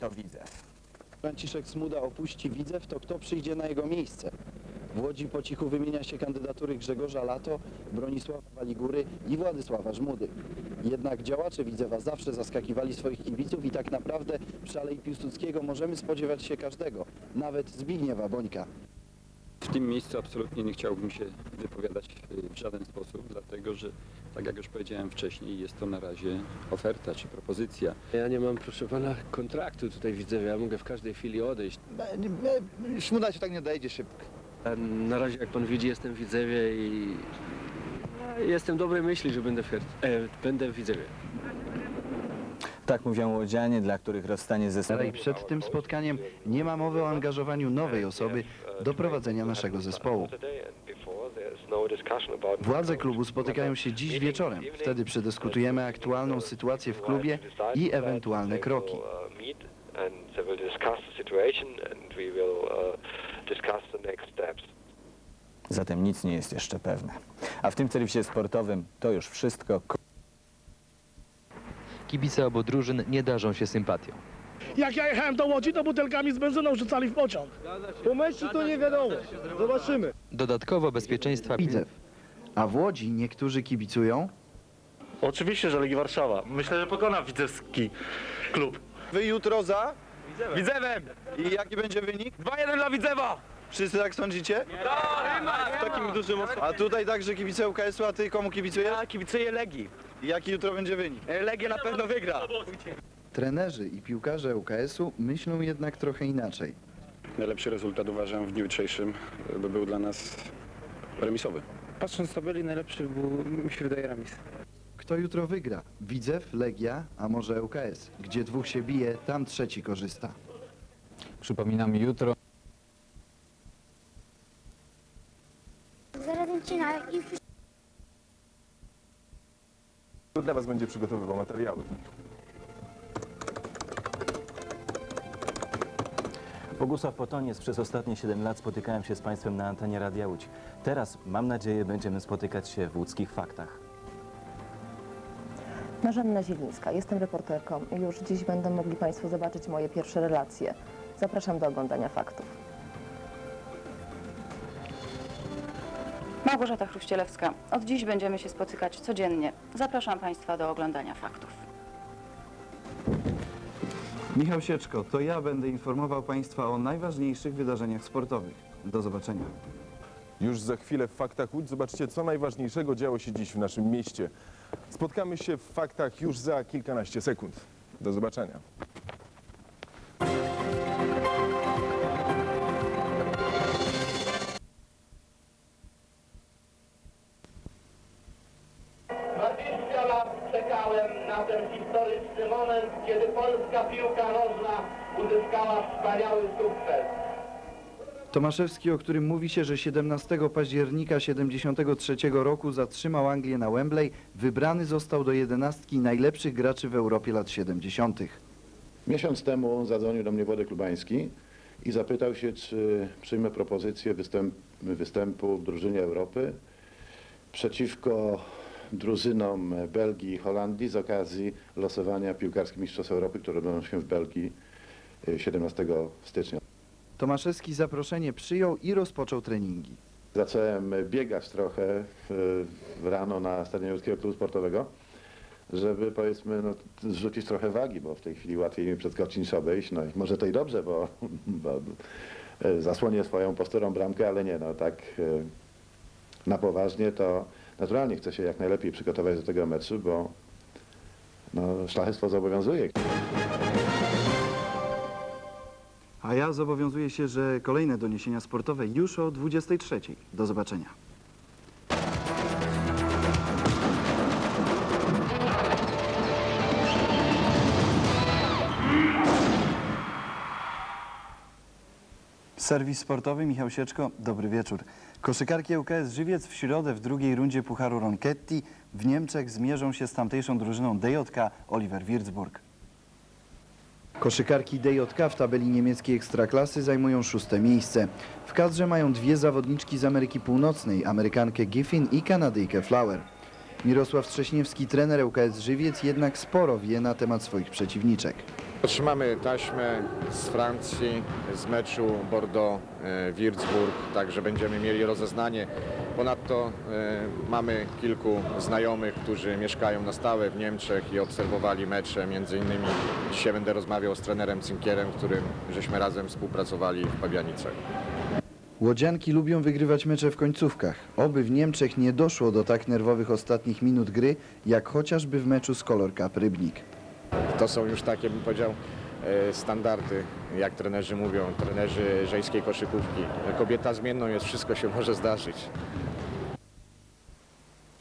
to Widzew. Franciszek Smuda opuści Widzew, to kto przyjdzie na jego miejsce? W Łodzi po cichu wymienia się kandydatury Grzegorza Lato, Bronisława Waligury i Władysława Żmudy. Jednak działacze Widzewa zawsze zaskakiwali swoich kibiców i tak naprawdę przy Alei Piłsudskiego możemy spodziewać się każdego, nawet Zbigniewa Bońka. W tym miejscu absolutnie nie chciałbym się wypowiadać y, w żaden sposób, dlatego że, tak jak już powiedziałem wcześniej, jest to na razie oferta czy propozycja. Ja nie mam, proszę pana, kontraktu tutaj widzę, ja mogę w każdej chwili odejść. Szmuda się tak nie dojdzie szybko. Na razie, jak pan widzi, jestem w Widzewie i no, jestem dobrej myśli, że będę w, Her- e, będę w Widzewie. Tak mówią łodzianie, dla których rozstanie ze Ale i przed tym spotkaniem nie ma mowy o angażowaniu nowej osoby do prowadzenia naszego zespołu. Władze klubu spotykają się dziś wieczorem. Wtedy przedyskutujemy aktualną sytuację w klubie i ewentualne kroki. Zatem nic nie jest jeszcze pewne. A w tym serwisie sportowym to już wszystko. Kibice obu drużyn nie darzą się sympatią. Jak ja jechałem do Łodzi, to butelkami z benzyną rzucali w pociąg. Po meczu to nie wiadomo. Zobaczymy. Dodatkowo bezpieczeństwa Widzew. A w Łodzi niektórzy kibicują, Oczywiście, że Legii Warszawa. Myślę, że pokona widzewski klub. Wy jutro za? Widzewem! I jaki będzie wynik? 2-1 dla Widzewa! Wszyscy tak sądzicie? Z takim dużym... A tutaj także kibice UKS-u, a ty komu kibicujesz? Ja kibicuję Legii. Jaki jutro będzie wynik? Legia na pewno wygra. trenerzy i piłkarze UKS-u myślą jednak trochę inaczej. Najlepszy rezultat uważam w dniu jutrzejszym by był dla nas remisowy. Patrząc z tabeli, najlepszy był, mi się wydaje, remis. Kto jutro wygra? Widzew, Legia, a może UKS? Gdzie dwóch się bije, tam trzeci korzysta. Przypominam jutro. Dla Was będzie przygotowywał materiały. Bogusław Potoniec przez ostatnie 7 lat spotykałem się z Państwem na antenie Radia Łódź. Teraz, mam nadzieję, będziemy spotykać się w łódzkich faktach. Marzanna Zielińska, jestem reporterką i już dziś będą mogli Państwo zobaczyć moje pierwsze relacje. Zapraszam do oglądania faktów. Małgorzata Chruścielewska. Od dziś będziemy się spotykać codziennie. Zapraszam Państwa do oglądania faktów. Michał Sieczko, to ja będę informował Państwa o najważniejszych wydarzeniach sportowych. Do zobaczenia. Już za chwilę w Faktach Łódź zobaczcie, co najważniejszego działo się dziś w naszym mieście. Spotkamy się w Faktach już za kilkanaście sekund. Do zobaczenia. Uzyskała wspaniały sukces. Tomaszewski, o którym mówi się, że 17 października 73 roku zatrzymał Anglię na Wembley, wybrany został do jedenastki najlepszych graczy w Europie lat 70. Miesiąc temu zadzwonił do mnie Władek Lubański i zapytał się, czy przyjmę propozycję występ, występu w drużynie Europy przeciwko drużynom Belgii i Holandii z okazji losowania piłkarskich Mistrzostw Europy, które odbędą się w Belgii 17 stycznia. Tomaszewski zaproszenie przyjął i rozpoczął treningi. Zacząłem biegać trochę w, w rano na stadionie Łódzkiego Klubu Sportowego, żeby powiedzmy no, zrzucić trochę wagi, bo w tej chwili łatwiej mi przed kotcz niż obejść. No i może to i dobrze, bo, bo e, zasłonię swoją posturą bramkę, ale nie, no tak e, na poważnie to naturalnie chcę się jak najlepiej przygotować do tego meczu, bo no, szlachectwo zobowiązuje. A ja zobowiązuję się, że kolejne doniesienia sportowe już o 23. Do zobaczenia. Serwis sportowy, Michał Sieczko, dobry wieczór. Koszykarki ŁKS Żywiec w środę w drugiej rundzie Pucharu Ronchetti w Niemczech zmierzą się z tamtejszą drużyną DJK Oliver Würzburg. Koszykarki DJK w tabeli niemieckiej ekstraklasy zajmują szóste miejsce. W kadrze mają dwie zawodniczki z Ameryki Północnej, Amerykankę Giffin i Kanadyjkę Flower. Mirosław Trześniewski, trener ŁKS Żywiec, jednak sporo wie na temat swoich przeciwniczek. Otrzymamy taśmę z Francji, z meczu Bordeaux-Würzburg, także będziemy mieli rozeznanie. Ponadto e, mamy kilku znajomych, którzy mieszkają na stałe w Niemczech i obserwowali mecze. Między innymi dzisiaj będę rozmawiał z trenerem Cinkierem, którym żeśmy razem współpracowali w Pabianicach. Łodzianki lubią wygrywać mecze w końcówkach. Oby w Niemczech nie doszło do tak nerwowych ostatnich minut gry, jak chociażby w meczu z Kolor Cup Rybnik. To są już takie, bym powiedział, standardy, jak trenerzy mówią, trenerzy żeńskiej koszykówki. Kobieta zmienną jest, wszystko się może zdarzyć.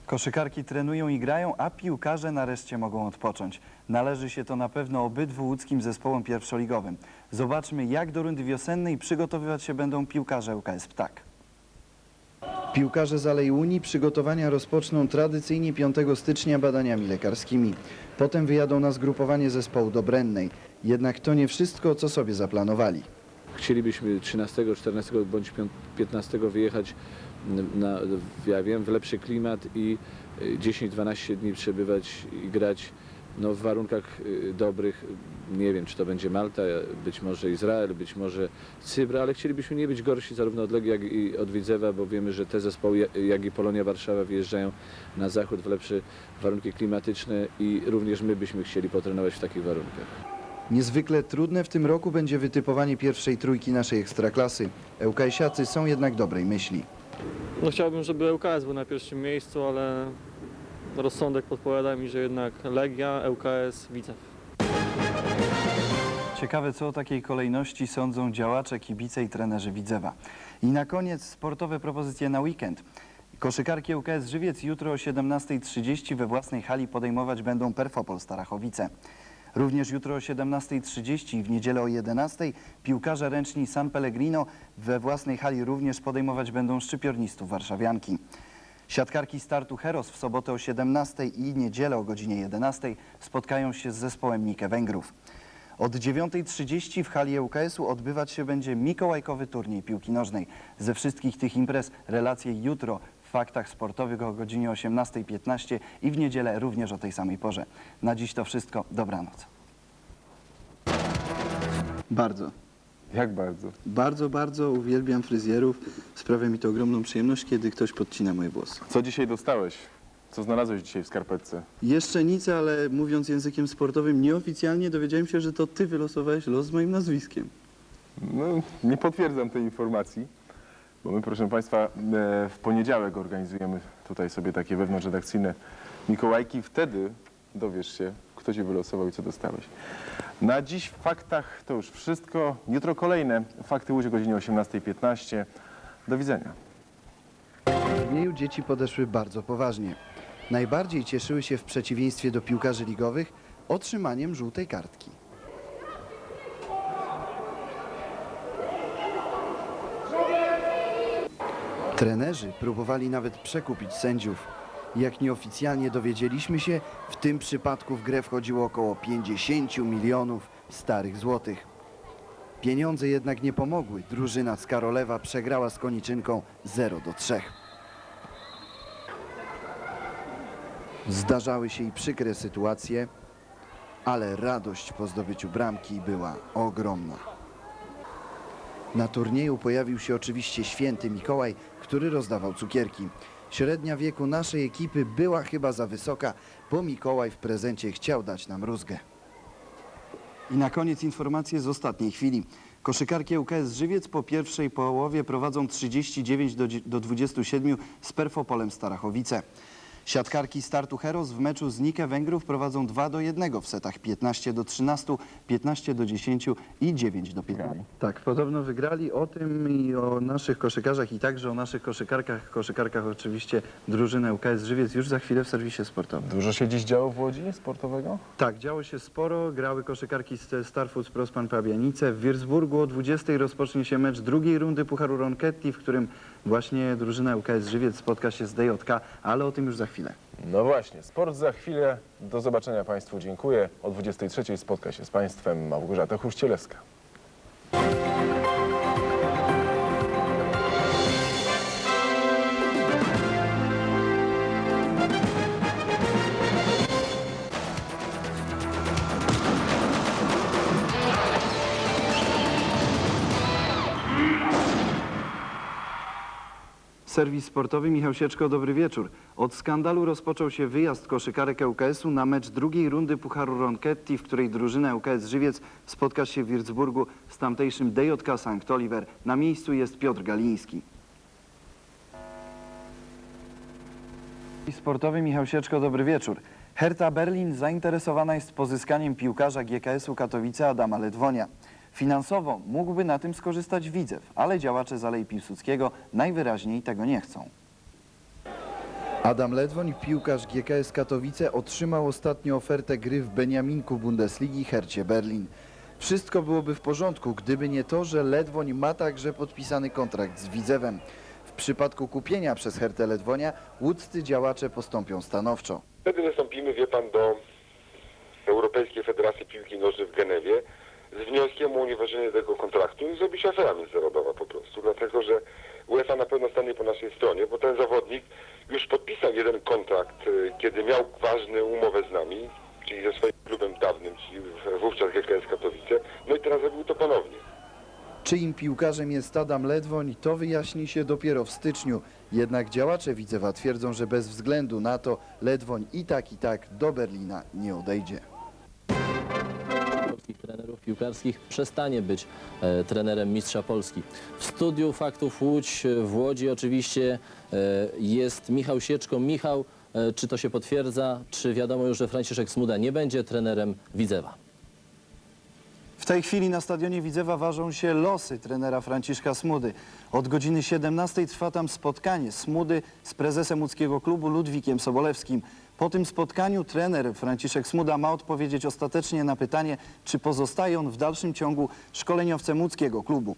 Koszykarki trenują i grają, a piłkarze nareszcie mogą odpocząć. Należy się to na pewno obydwu łódzkim zespołom pierwszoligowym. Zobaczmy, jak do rundy wiosennej przygotowywać się będą piłkarze UKS Ptak. Piłkarze z Alei Unii przygotowania rozpoczną tradycyjnie 5 stycznia badaniami lekarskimi. Potem wyjadą na zgrupowanie zespołu do Brennej. Jednak to nie wszystko, co sobie zaplanowali. Chcielibyśmy 13, 14 bądź 15 wyjechać na, ja wiem, w lepszy klimat i y, 10-12 dni przebywać i grać no, w warunkach y, dobrych. Nie wiem, czy to będzie Malta, być może Izrael, być może Cypr, ale chcielibyśmy nie być gorsi zarówno od Legii, jak i od Widzewa, bo wiemy, że te zespoły, jak i Polonia Warszawa wyjeżdżają na zachód w lepsze warunki klimatyczne i również my byśmy chcieli potrenować w takich warunkach. Niezwykle trudne w tym roku będzie wytypowanie pierwszej trójki naszej ekstraklasy. Ełkajsiacy są jednak dobrej myśli. No chciałbym, żeby ŁKS był na pierwszym miejscu, ale rozsądek podpowiada mi, że jednak Legia, ŁKS, Widzew. Ciekawe, co o takiej kolejności sądzą działacze, kibice i trenerzy Widzewa. I na koniec sportowe propozycje na weekend. Koszykarki ŁKS Żywiec jutro o 17.30 we własnej hali podejmować będą Perfopol Starachowice. Również jutro o 17.30 i w niedzielę o 11.00 piłkarze ręczni San Pellegrino we własnej hali również podejmować będą szczypiornistów warszawianki. Siatkarki startu Heros w sobotę o 17.00 i niedzielę o godzinie 11.00 spotkają się z zespołem Nike Węgrów. Od 9.30 w hali ŁKS-u odbywać się będzie mikołajkowy turniej piłki nożnej. Ze wszystkich tych imprez relacje jutro faktach sportowych o godzinie 18.15 i w niedzielę również o tej samej porze. Na dziś to wszystko. Dobranoc. Bardzo. Jak bardzo? Bardzo, bardzo uwielbiam fryzjerów. Sprawia mi to ogromną przyjemność, kiedy ktoś podcina moje włosy. Co dzisiaj dostałeś? Co znalazłeś dzisiaj w skarpetce? Jeszcze nic, ale mówiąc językiem sportowym, nieoficjalnie dowiedziałem się, że to ty wylosowałeś los z moim nazwiskiem. No, nie potwierdzam tej informacji, bo my, proszę Państwa, e, w poniedziałek organizujemy tutaj sobie takie wewnątrzredakcyjne Mikołajki. Wtedy dowiesz się, kto Cię wylosował i co dostałeś. Na dziś w faktach to już wszystko. Jutro kolejne Fakty Łódź o godzinie 18.15. Do widzenia. W turnieju dzieci podeszły bardzo poważnie. Najbardziej cieszyły się w przeciwieństwie do piłkarzy ligowych otrzymaniem żółtej kartki. Trenerzy próbowali nawet przekupić sędziów. Jak nieoficjalnie dowiedzieliśmy się, w tym przypadku w grę wchodziło około 50 milionów starych złotych. Pieniądze jednak nie pomogły. Drużyna z Karolewa przegrała z Koniczynką 0 do 3. Zdarzały się i przykre sytuacje, ale radość po zdobyciu bramki była ogromna. Na turnieju pojawił się oczywiście święty Mikołaj, który rozdawał cukierki. Średnia wieku naszej ekipy była chyba za wysoka, bo Mikołaj w prezencie chciał dać nam rózgę. I na koniec informacje z ostatniej chwili. Koszykarki ŁKS Żywiec po pierwszej połowie prowadzą 39 do, do 27 z Perfopolem Starachowice. Siatkarki startu Heros w meczu z Nike Węgrów prowadzą 2 do 1 w setach 15 do 13, 15 do 10 i 9 do 15. Tak, podobno wygrali o tym i o naszych koszykarzach i także o naszych koszykarkach, koszykarkach oczywiście drużyny ŁKS Żywiec już za chwilę w serwisie sportowym. Dużo się dziś działo w Łodzi sportowego? Tak, działo się sporo. Grały koszykarki z Starfoods Prospan Pabianice. W Würzburgu o 20 rozpocznie się mecz drugiej rundy Pucharu Ronchetti, w którym właśnie drużyna UKS Żywiec spotka się z DJK, ale o tym już za chwilę. No właśnie, sport za chwilę. Do zobaczenia Państwu. Dziękuję. O 23.00 spotka się z Państwem Małgorzata Chruścielewska. Serwis sportowy Michał Sieczko, dobry wieczór. Od skandalu rozpoczął się wyjazd koszykarek ŁKS-u na mecz drugiej rundy Pucharu Ronchetti, w której drużyna ŁKS Żywiec spotka się w Wircburgu z tamtejszym DJK St. Oliver. Na miejscu jest Piotr Galiński. Sportowy Michał Sieczko, dobry wieczór. Hertha Berlin zainteresowana jest pozyskaniem piłkarza GKS-u Katowice Adama Ledwonia. Finansowo mógłby na tym skorzystać Widzew, ale działacze z Alei Piłsudskiego najwyraźniej tego nie chcą. Adam Ledwoń, piłkarz GKS Katowice, otrzymał ostatnio ofertę gry w Beniaminku Bundesligi Hercie Berlin. Wszystko byłoby w porządku, gdyby nie to, że Ledwoń ma także podpisany kontrakt z Widzewem. W przypadku kupienia przez Hertę Ledwonia łódzcy działacze postąpią stanowczo. Wtedy wystąpimy, wie pan, do Europejskiej Federacji Piłki Nożnej w Genewie z wnioskiem o unieważnienie tego kontraktu i zrobi się afera międzynarodowa po prostu, dlatego że UEFA na pewno stanie po naszej stronie, bo ten zawodnik już podpisał jeden kontrakt, y, kiedy miał ważną umowę z nami, czyli ze swoim klubem dawnym, czyli wówczas GKS Katowice, no i teraz zrobił to ponownie. Czyim piłkarzem jest Adam Ledwoń, to wyjaśni się dopiero w styczniu. Jednak działacze Widzewa twierdzą, że bez względu na to Ledwoń i tak i tak do Berlina nie odejdzie. Piłkarskich przestanie być e, trenerem mistrza Polski. W studiu Faktów Łódź e, w Łodzi oczywiście e, jest Michał Sieczko. Michał, e, czy to się potwierdza? Czy wiadomo już, że Franciszek Smuda nie będzie trenerem Widzewa? W tej chwili na stadionie Widzewa ważą się losy trenera Franciszka Smudy. Od godziny 17 trwa tam spotkanie Smudy z prezesem łódzkiego klubu Ludwikiem Sobolewskim. Po tym spotkaniu trener Franciszek Smuda ma odpowiedzieć ostatecznie na pytanie, czy pozostaje on w dalszym ciągu szkoleniowcem łódzkiego klubu.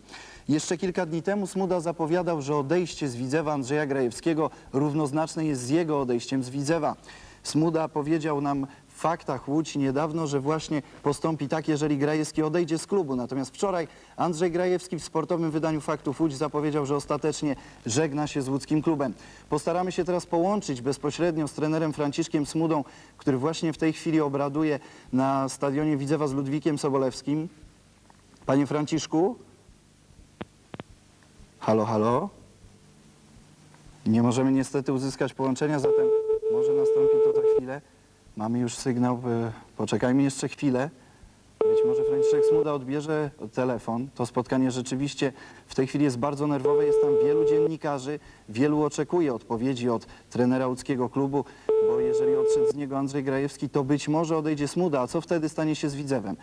Jeszcze kilka dni temu Smuda zapowiadał, że odejście z Widzewa Andrzeja Grajewskiego równoznaczne jest z jego odejściem z Widzewa. Smuda powiedział nam faktach Łódź niedawno, że właśnie postąpi tak, jeżeli Grajewski odejdzie z klubu. Natomiast wczoraj Andrzej Grajewski w sportowym wydaniu faktów Łódź zapowiedział, że ostatecznie żegna się z łódzkim klubem. Postaramy się teraz połączyć bezpośrednio z trenerem Franciszkiem Smudą, który właśnie w tej chwili obraduje na stadionie Widzewa z Ludwikiem Sobolewskim. Panie Franciszku? Halo, halo? Nie możemy niestety uzyskać połączenia, zatem może nastąpi to za chwilę. Mamy już sygnał, e, poczekajmy jeszcze chwilę. Być może Franciszek Smuda odbierze telefon. To spotkanie rzeczywiście w tej chwili jest bardzo nerwowe. Jest tam wielu dziennikarzy, wielu oczekuje odpowiedzi od trenera łódzkiego klubu, bo jeżeli odszedł z niego Andrzej Grajewski, to być może odejdzie Smuda. A co wtedy stanie się z Widzewem?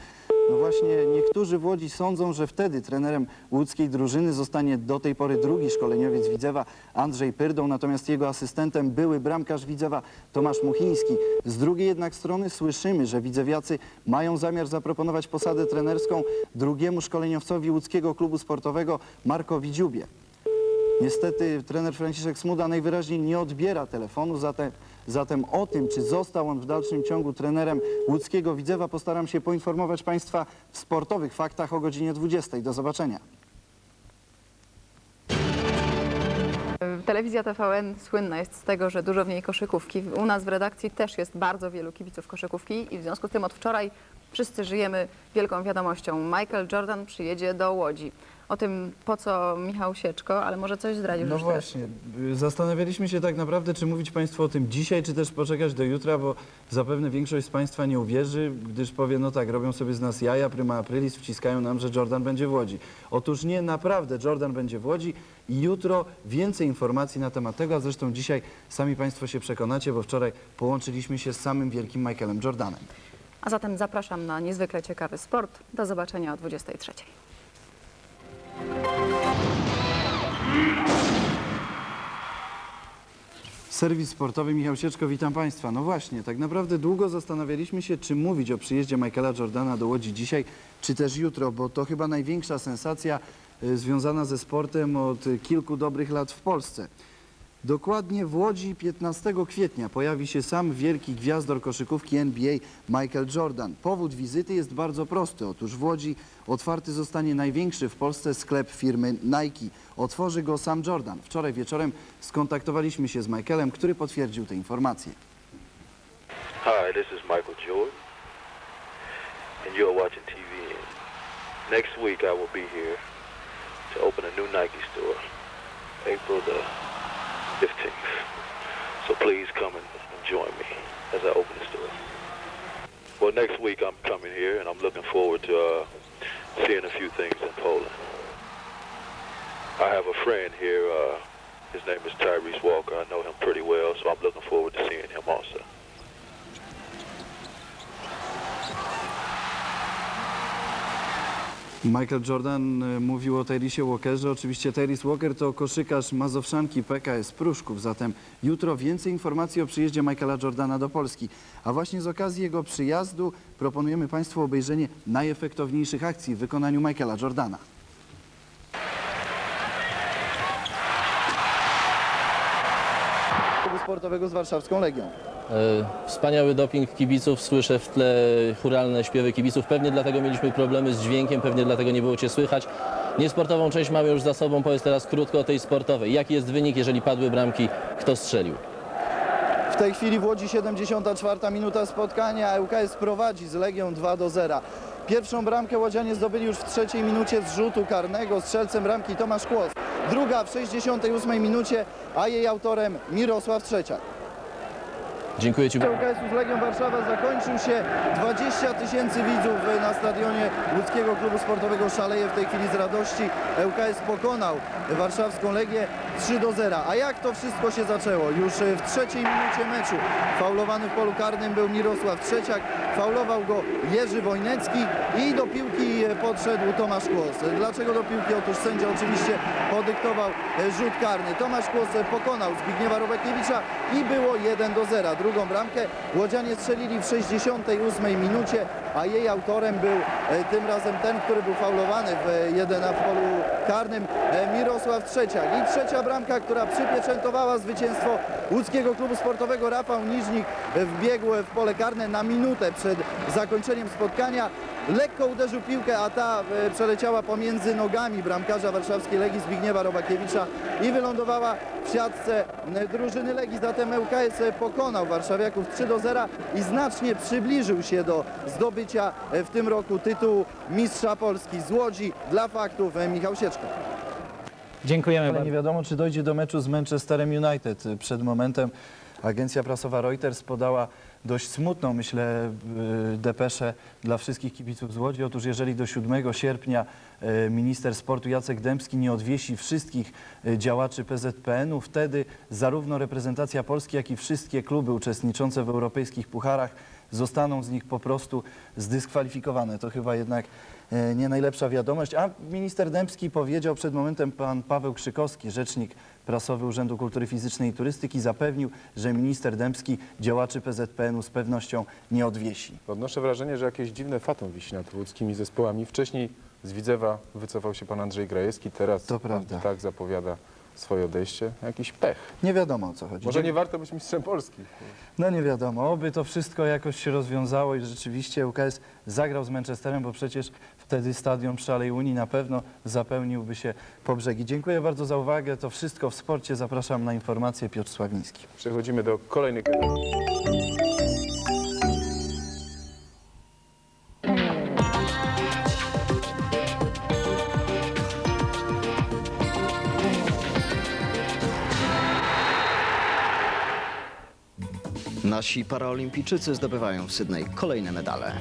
No właśnie, niektórzy w Łodzi sądzą, że wtedy trenerem łódzkiej drużyny zostanie do tej pory drugi szkoleniowiec Widzewa, Andrzej Pyrdą, natomiast jego asystentem były bramkarz Widzewa Tomasz Muchiński. Z drugiej jednak strony słyszymy, że widzewiacy mają zamiar zaproponować posadę trenerską drugiemu szkoleniowcowi łódzkiego klubu sportowego Markowi Dziubie. Niestety trener Franciszek Smuda najwyraźniej nie odbiera telefonu, zatem, zatem o tym, czy został on w dalszym ciągu trenerem łódzkiego Widzewa, postaram się poinformować Państwa w sportowych faktach o godzinie 20. Do zobaczenia. Telewizja TVN słynna jest z tego, że dużo w niej koszykówki. U nas w redakcji też jest bardzo wielu kibiców koszykówki i w związku z tym od wczoraj wszyscy żyjemy wielką wiadomością. Michael Jordan przyjedzie do Łodzi. O tym po co Michał Sieczko, ale może coś zdradził No już właśnie, zastanawialiśmy się tak naprawdę, czy mówić Państwu o tym dzisiaj, czy też poczekać do jutra, bo zapewne większość z Państwa nie uwierzy, gdyż powie, no tak, robią sobie z nas jaja, prima aprilis, wciskają nam, że Jordan będzie w Łodzi. Otóż nie, naprawdę, Jordan będzie w Łodzi i jutro więcej informacji na temat tego, a zresztą dzisiaj sami Państwo się przekonacie, bo wczoraj połączyliśmy się z samym wielkim Michaelem Jordanem. A zatem zapraszam na niezwykle ciekawy sport. Do zobaczenia o 23. Serwis sportowy Michał Sieczko, witam Państwa. No właśnie, tak naprawdę długo zastanawialiśmy się, czy mówić o przyjeździe Michaela Jordana do Łodzi dzisiaj, czy też jutro, bo to chyba największa sensacja y, związana ze sportem od kilku dobrych lat w Polsce. Dokładnie w Łodzi 15 kwietnia pojawi się sam wielki gwiazdor koszykówki NBA Michael Jordan. Powód wizyty jest bardzo prosty. Otóż w Łodzi otwarty zostanie największy w Polsce sklep firmy Nike. Otworzy go sam Jordan. Wczoraj wieczorem skontaktowaliśmy się z Michaelem, który potwierdził te informacje. Hi, this is Michael Jordan, and you're watching TVN. Next week I will be here to open a new Nike store, April the Well, next week I'm coming here, and I'm looking forward to uh, seeing a few things in Poland. I have a friend here. Uh, his name is Tyrese Walker. I know him pretty well, so I'm looking forward to seeing him also. Michael Jordan e, mówił o Tyrisie Walkerze. Oczywiście Tyrese Walker to koszykarz Mazowszanki PKS Pruszków. Zatem jutro więcej informacji o przyjeździe Michaela Jordana do Polski. A właśnie z okazji jego przyjazdu proponujemy Państwu obejrzenie najefektowniejszych akcji w wykonaniu Michaela Jordana. Sportowego z warszawską Legią. E, Wspaniały doping kibiców, słyszę w tle churalne śpiewy kibiców. Pewnie dlatego mieliśmy problemy z dźwiękiem, pewnie dlatego nie było Cię słychać. Niesportową część mamy już za sobą, powiedz teraz krótko o tej sportowej. Jaki jest wynik, jeżeli padły bramki, kto strzelił? W tej chwili w Łodzi 74 minuta spotkania. ŁKS prowadzi z Legią 2 do 0. Pierwszą bramkę Łodzianie zdobyli już w trzeciej minucie z rzutu karnego. Strzelcem bramki Tomasz Kłos. Druga w 68 minucie, a jej autorem Mirosław Trzeciak. Dziękuję Ci. ŁKS-u z Legią Warszawa zakończył się. 20 tysięcy widzów na stadionie łódzkiego klubu sportowego szaleje w tej chwili z radości. ŁKS pokonał warszawską Legię 3 do 0. A jak to wszystko się zaczęło? Już w trzeciej minucie meczu faulowany w polu karnym był Mirosław Trzeciak. Faulował go Jerzy Wojnecki i do piłki podszedł Tomasz Kłos. Dlaczego do piłki? Otóż sędzia oczywiście podyktował rzut karny. Tomasz Kłos pokonał Zbigniewa Robekiewicza i było 1 do 0. Drugą bramkę Łodzianie strzelili w 68 minucie, a jej autorem był e, tym razem ten, który był faulowany w 1 w polu karnym, e, Mirosław Trzeciak. I trzecia bramka, która przypieczętowała zwycięstwo łódzkiego klubu sportowego. Rafał Niżnik wbiegł w pole karne na minutę przed zakończeniem spotkania. Lekko uderzył piłkę, a ta e, przeleciała pomiędzy nogami bramkarza warszawskiej Legii Zbigniewa Robakiewicza i wylądowała w siatce drużyny Legii. Zatem ŁKS pokonał warszawiaków 3 do 0 i znacznie przybliżył się do zdobycia e, w tym roku tytułu Mistrza Polski z Łodzi. Dla faktów e, Michał Sieczko. Dziękujemy Ale nie wiadomo, czy dojdzie do meczu z Manchesterem United. Przed momentem agencja prasowa Reuters podała dość smutną, myślę, y, depeszę dla wszystkich kibiców z Łodzi. Otóż jeżeli do 7 sierpnia y, minister sportu Jacek Dębski nie odwiesi wszystkich y, działaczy PZPN-u, wtedy zarówno reprezentacja Polski, jak i wszystkie kluby uczestniczące w europejskich pucharach zostaną z nich po prostu zdyskwalifikowane. To chyba jednak nie najlepsza wiadomość. A minister Dębski powiedział przed momentem pan Paweł Krzykowski, rzecznik prasowy Urzędu Kultury Fizycznej i Turystyki, zapewnił, że minister Dębski działaczy PZPN-u z pewnością nie odwiesi. Odnoszę wrażenie, że jakieś dziwne fatum wisi nad łódzkimi zespołami. Wcześniej z Widzewa wycofał się pan Andrzej Grajewski, teraz To prawda. tak zapowiada swoje odejście. Jakiś pech. Nie wiadomo o co chodzi. Może nie warto być mistrzem Polski. No nie wiadomo, oby to wszystko jakoś się rozwiązało i rzeczywiście UKS zagrał z Manchesterem, bo przecież wtedy stadion przy Alei Unii na pewno zapełniłby się po brzegi. Dziękuję bardzo za uwagę. To wszystko w sporcie. Zapraszam na informacje. Piotr Sławiński. Przechodzimy do kolejnych Nasi paraolimpijczycy zdobywają w Sydney kolejne medale.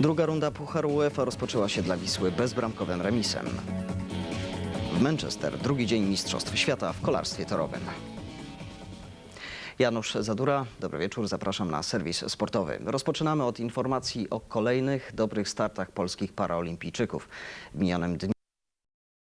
Druga runda Pucharu UEFA rozpoczęła się dla Wisły bezbramkowym remisem. W Manchester drugi dzień Mistrzostw Świata w kolarstwie torowym. Janusz Zadura, dobry wieczór, zapraszam na serwis sportowy. Rozpoczynamy od informacji o kolejnych dobrych startach polskich paraolimpijczyków. W minionym dniu